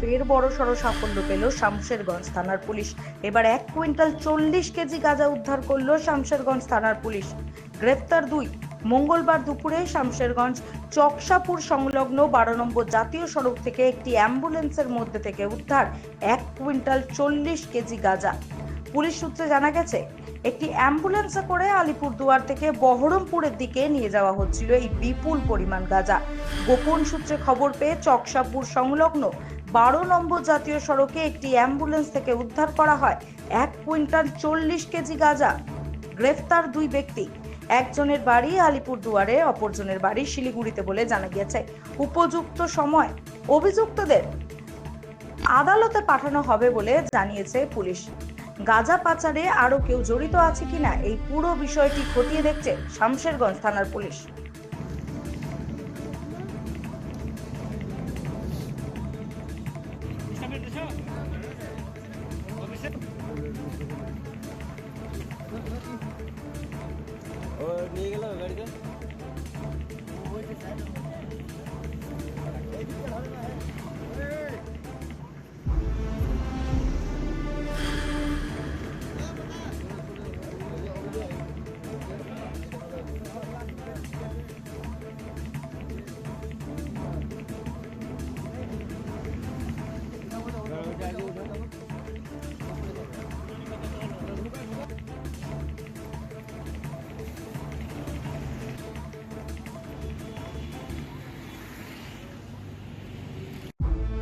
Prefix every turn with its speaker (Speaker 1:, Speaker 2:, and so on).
Speaker 1: ফের বড় সড় সাফল্য পেল শামশেরগঞ্জ থানার পুলিশ। এবার এক কুইন্টাল চল্লিশ কেজি গাঁজা উদ্ধার করল শামশেরগঞ্জ থানার পুলিশ। গ্রেফতার দুই, মঙ্গলবার দুপুরে শামশেরগঞ্জ চকসাপুর সংলগ্ন বারো নম্বর জাতীয় সড়ক থেকে একটি অ্যাম্বুলেন্সের মধ্যে থেকে উদ্ধার এক কুইন্টাল চল্লিশ কেজি গাঁজা। পুলিশ সূত্রে জানা গেছে একটি অ্যাম্বুলেন্সে করে আলিপুরদুয়ার থেকে বহরমপুরের দিকে নিয়ে যাওয়া হচ্ছিল এই বিপুল পরিমাণ গাঁজা। গোপন সূত্রে খবর পেয়ে চকসাপুর সংলগ্ন বারো নম্বর জাতীয় সড়কে একটি অ্যাম্বুলেন্স থেকে উদ্ধার করা হয় এক কুইন্টাল চল্লিশ কেজি গাঁজা। গ্রেফতার দুই ব্যক্তি। একজনের বাড়ি আলিপুরদুয়ারে, অপরজনের বাড়ি শিলিগুড়িতে বলে জানা গিয়েছে। উপযুক্ত সময়। অভিযুক্তদের আদালতে পাঠানো হবে বলে জানিয়েছে পুলিশ। গাজা পাচারে আরও কেউ জড়িত আছে কিনা এই পুরো বিষয়টি খতিয়ে দেখছে শামশেরগঞ্জ থানার পুলিশ। নিয়ে গেল